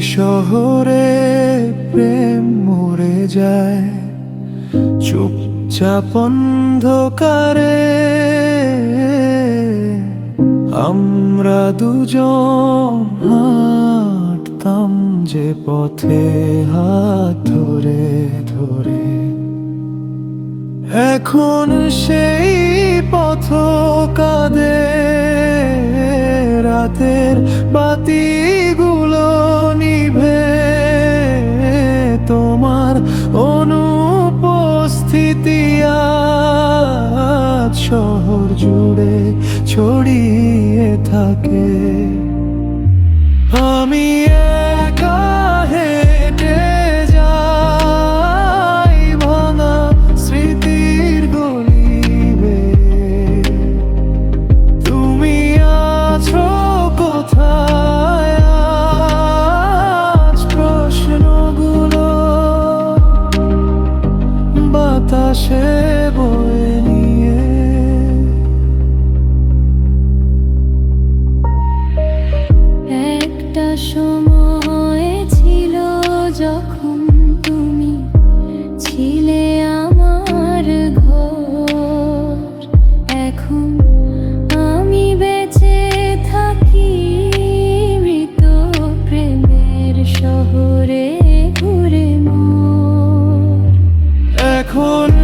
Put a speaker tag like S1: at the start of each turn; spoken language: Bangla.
S1: শহরে প্রেম মরে যায়। চুপচাপ অন্ধকারে আমরা দুজন হাঁটতাম যে পথে হাত ধরে ধরে। এখন সেই পথ কাঁদে অনুপস্থিতি শহর জুড়ে ছড়িয়ে থাকে। আমি সময় ছিল যখন তুমি ছিলে আমার ঘর। এখন আমি থাকি মৃত প্রেমের ঘুরে
S2: মোর। এখন